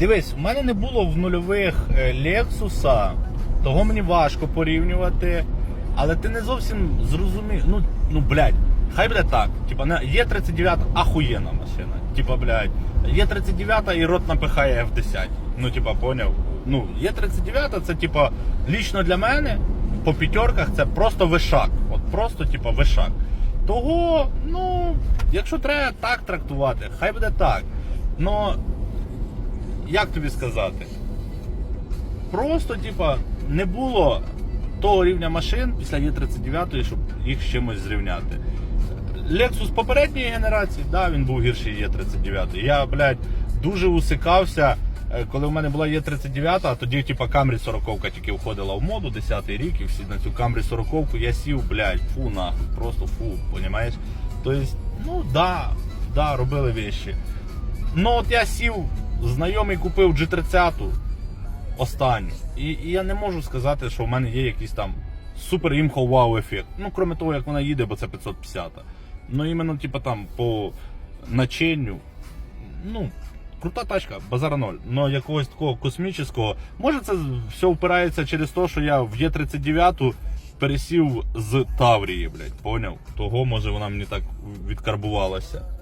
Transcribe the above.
Дивись, у мене не було в нульових Lexus, того мені важко порівнювати. Але ти не зовсім зрозумів. Ну, ну блядь, хай буде так. Типа, є 39 ахуєнна машина. Типа, блядь, є 39 і рот напихає F10. Ну, типа, поняв? Ну, є 39, це типа, лічно для мене по п'ятерках це просто вишак. От просто, типа, вишак. Того, ну, якщо треба так трактувати, хай буде так. Но як тобі сказати? Просто, типа, не було того рівня машин після Є39, щоб їх з чимось зрівняти. Lexus попередньої генерації, да, він був гірший Є39. Я, блядь, дуже усикався, е, коли в мене була Є39, а тоді, типа, Camry 40 тільки входила в моду, 10-й рік, і всі на цю Camry 40 я сів, блядь, фу нахуй, просто фу, понімаєш? Тобто, ну да, да, робили вещи. Ну от я сів, знайомий купив G30 останню. І, і я не можу сказати, що в мене є якийсь там супер імхо вау ефект. Ну, крім того, як вона їде, бо це 550. Ну, іменно, типа там по начинню. Ну, крута тачка, базара ноль. Но якогось такого космічного. Може, це все впирається через те, що я в Є39 пересів з Таврії, блядь, поняв? Того, може, вона мені так відкарбувалася.